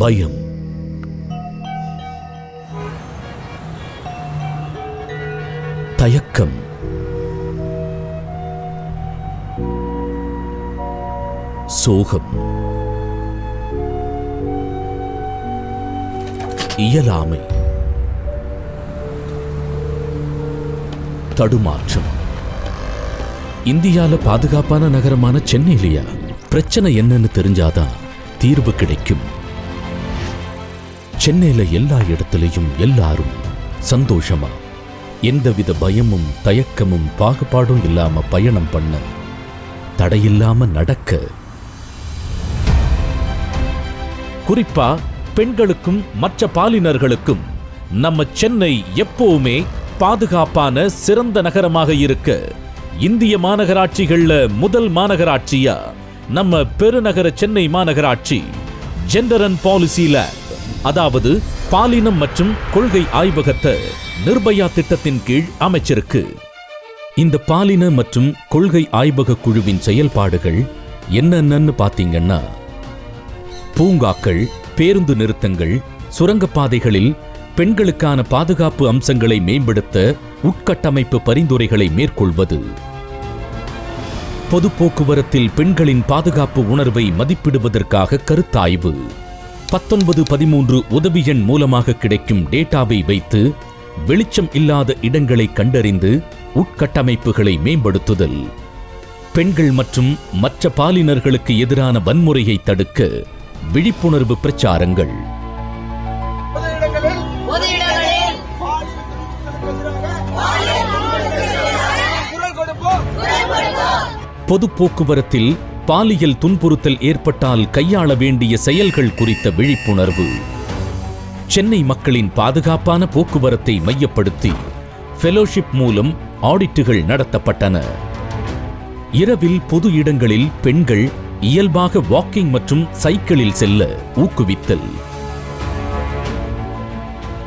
பயம். தயக்கம். சோகம். இயலாமை. தடுமாற்றம். இந்தியாவில் பாதுகாப்பான நகரமான சென்னையிலயா? பிரச்சனை என்னன்னு தெரிஞ்சாதான் தீர்வு கிடைக்கும். சென்னையில எல்லா இடத்துலையும் எல்லாரும் சந்தோஷமா எந்தவித பயமும் தயக்கமும் பாகுபாடும் இல்லாம பயணம் பண்ண தடையில்லாம நடக்க. குறிப்பா பெண்களுக்கும் மற்ற பாலினர்களுக்கும் நம்ம சென்னை எப்பவுமே பாதுகாப்பான சிறந்த நகரமாக இருக்க. இந்திய மாநகராட்சிகள்ல முதல் மாநகராட்சியா நம்ம பெருநகர சென்னை மாநகராட்சி ஜெண்டர் அண்ட் பாலிசி அதாவது பாலினம் மற்றும் கொள்கை ஆய்வகத்தை நிர்பயா திட்டத்தின் கீழ் அமைச்சிருக்கு. இந்த பாலின மற்றும் கொள்கை ஆய்வக குழுவின் செயல்பாடுகள் என்னென்னன்னு பார்த்தீங்கன்னா பூங்காக்கள் பேருந்து நிறுத்தங்கள் சுரங்கப்பாதைகளில் பெண்களுக்கான பாதுகாப்பு அம்சங்களை மேம்படுத்த உட்கட்டமைப்பு பரிந்துரைகளை மேற்கொள்வது. பொது போக்குவரத்தில் பெண்களின் பாதுகாப்பு உணர்வை மதிப்பிடுவதற்காக கருத்தாய்வு. பத்தொன்பது பதிமூன்று உதவி எண் மூலமாக கிடைக்கும் டேட்டாவை வைத்து வெளிச்சம் இல்லாத இடங்களை கண்டறிந்து உட்கட்டமைப்புகளை மேம்படுத்துதல். பெண்கள் மற்றும் மற்ற பாலினர்களுக்கு எதிரான வன்முறையை தடுக்க விழிப்புணர்வு பிரச்சாரங்கள். பொது பொது போக்குவரத்தில் பாலியல் துன்புறுத்தல் ஏற்பட்டால் கையாள வேண்டிய செயல்கள் குறித்த விழிப்புணர்வு. சென்னை மக்களின் பாதுகாப்பான போக்குவரத்தை மையப்படுத்தி ஃபெலோஷிப் மூலம் ஆடிட்டுகள் நடத்தப்பட்டன. இரவில் பொது இடங்களில் பெண்கள் இயல்பாக வாக்கிங் மற்றும் சைக்கிளில் செல்ல ஊக்குவித்தல்.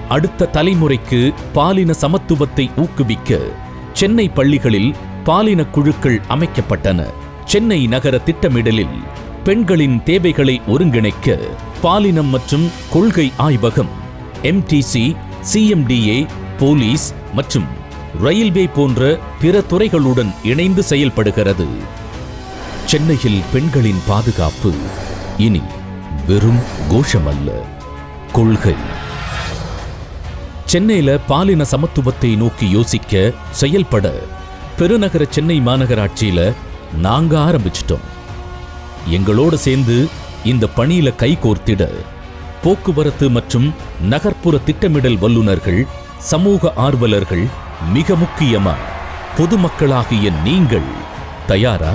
அடுத்த தலைமுறைக்கு பாலின சமத்துவத்தை ஊக்குவிக்க சென்னை பள்ளிகளில் பாலின குழுக்கள் அமைக்கப்பட்டன. சென்னை நகர திட்டமிடலில் பெண்களின் தேவைகளை ஒருங்கிணைக்க பாலினம் மற்றும் கொள்கை ஆய்வகம் எம்டிசி சிஎம்டிஏ போலீஸ் மற்றும் ரயில்வே போன்ற பிற துறைகளுடன் இணைந்து செயல்படுகிறது. சென்னையில் பெண்களின் பாதுகாப்பு இனி வெறும் கோஷமல்ல கொள்கை. சென்னையில பாலின சமத்துவத்தை நோக்கி யோசிக்க செயல்பட பெருநகர சென்னை மாநகராட்சியில நாங்க ஆரம்பிச்சிட்டோம். எங்களோட சேர்ந்து இந்த பணியில கை கோர்த்திட போக்குவரத்து மற்றும் நகர்ப்புற திட்டமிடல் வல்லுநர்கள் சமூக ஆர்வலர்கள் மிக முக்கியமா பொதுமக்களாகிய நீங்கள் தயாரா?